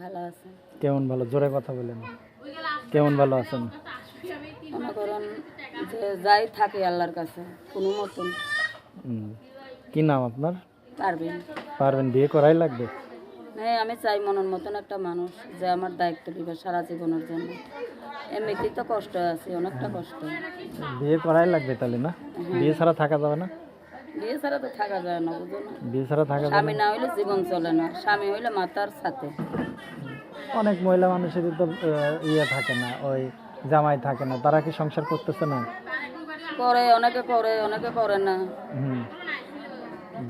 ভালো আছে কেমন ভালো? জোরে কথা বলেন। কেমন ভালো আছেন? মনে করেন যে যাই থাকে আল্লাহর কাছে কোনো মতন। কি নাম আপনার? পারবেন। পারবেন বিয়ে করাই লাগবে? হ্যাঁ আমি চাই মনের মতন একটা মানুষ যে আমার দায়িত্ব দিবে সারা জীবনের জন্য। এমনিতেই তো কষ্ট আছে অনেকটা কষ্ট। বিয়ে করাই লাগবে তাহলে না? বিয়ে ছাড়া থাকা যাবে না? বিয়ে ছাড়া তো থাকা যায় না বুঝো না। বিয়ে ছাড়া থাকা স্বামী না। হইলে জীবন চলে না। স্বামী হইলে মাতার সাথে। অনেক মহিলা মানুষেরই তো ইয়ে থাকে না ওই জামাই থাকে না। তারা কি সংসার করতেছে না? করে অনেকে করে অনেকে করে না। হুম।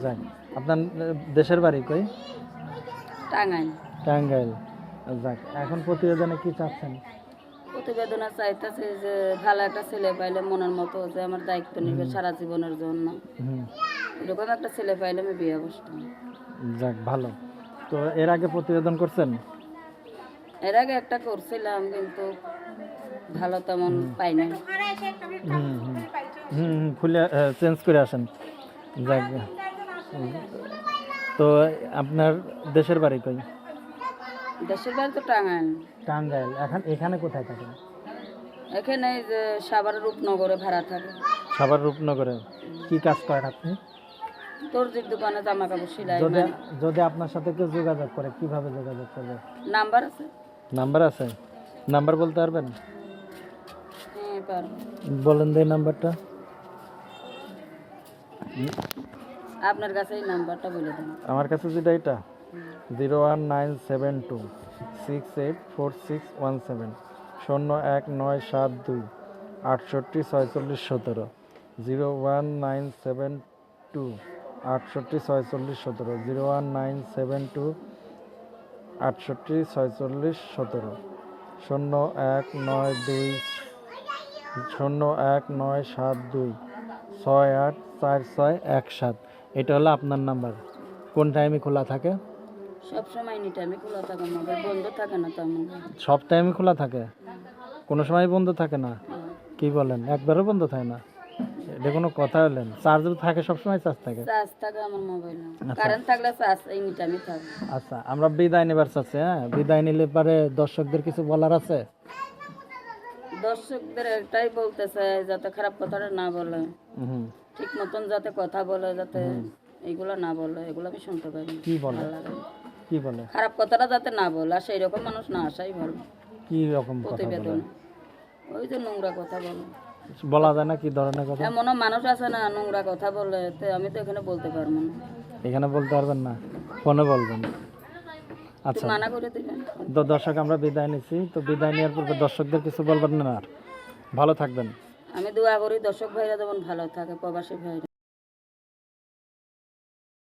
যাক আপনার দেশের বাড়ি কই? টাঙ্গাইল। টাঙ্গাইল। যাক এখন প্রতিবেদনে কি চাচ্ছেন? প্রতিবেদনে চাইতেছে যে ভালো একটা ছেলে পাইলে মনের মতো যে আমার দায়িত্ব নিবে সারা জীবনের জন্য। এরকম একটা ছেলে পাইলে আমি বিয়ে বসতাম যাক ভালো। তো এর আগে প্রতিবেদন করছেন? এর আগে একটা করছিলাম কিন্তু ভালো তেমন পাই নাই। হুম চেঞ্জ করে আসেন। যাক। তো আপনার দেশের বাড়ি কই? দেশের বাড়ি তো টাঙ্গাইল। টাঙ্গাইল। এখন এখানে কোথায় থাকেন এখানে যে সাভার রূপনগরে ভাড়া থাকে। সাভার রূপনগরে। কি কাজ করেন আপনি? দর্জির দোকানে জামা কাপড় সেলাই যদি যদি আপনার সাথে কেউ যোগাযোগ করে কীভাবে যোগাযোগ করবে? নাম্বার আছে? নাম্বার আছে? নাম্বার বলতে পারবেন? হ্যাঁ পারব। বলেন দেই নাম্বারটা। আপনার কাছে এই নাম্বারটা বলে দেন। আমার কাছে যেটা এটা। Zero one nine seven two six eight four six one seven শূন্য এক নয় সাত দুই, আটষট্টি ছয়চল্লিশ সতেরো zero one nine seven two আটষট্টি ছয়চল্লিশ সতেরো zero one nine seven two আটষট্টি ছয়চল্লিশ সতেরো, শূন্য এক নয় দুই, শূন্য এক নয় সাত দুই, ছয় আট চার ছয় এক সাত। এটা হলো আপনার নাম্বার। কোন টাইমে খোলা থাকে? সব সময় এনি টাইমে খোলা থাকে মোবাইল বন্ধ থাকে না তেমন সব টাইমে খোলা থাকে? কোনো সময় বন্ধ থাকে না? কি বলেন? একবারও বন্ধ থাকে না? এটা কোনো কথা হলেন চার্জ থাকে সব সময় চার্জ থাকে। চার্জ থাকে আমার মোবাইলে কারেন্ট থাকলে চার্জ এনি টাইমে থাকে। আচ্ছা আমরা বিদায় নেবার চাচ্ছি হ্যাঁ? বিদায় নিলে পরে দর্শকদের কিছু বলার আছে? দর্শকদের এটাই বলতে চাই যাতে খারাপ কথাটা না বলে। ঠিক মতন যাতে কথা বলে যাতে এগুলো না বলে এগুলো আমি শুনতে পারি। কি বলে। কি বলে? খারাপ কথাটা যাতে না বলে আর সেই রকম মানুষ না আসাই ভালো। কি রকম কথা বলে? প্রতিবেদন। ওই যে নোংরা কথা বলে। বলা যায় না কি ধরনের কথা? এমনও মানুষ আছে না নোংরা কথা বলে তো আমি তো এখানে বলতে পারব না। এখানে বলতে পারবেন না? ফোনে বলবেন। আচ্ছা। মানা করে দিবেন। তো দর্শক আমরা বিদায় নিচ্ছি তো বিদায় নেওয়ার পূর্বে দর্শকদের কিছু বলবেন না? আর ভালো থাকবেন। আমি দোয়া করি দর্শক ভাইরা যেমন ভালো থাকে প্রবাসী ভাইরা।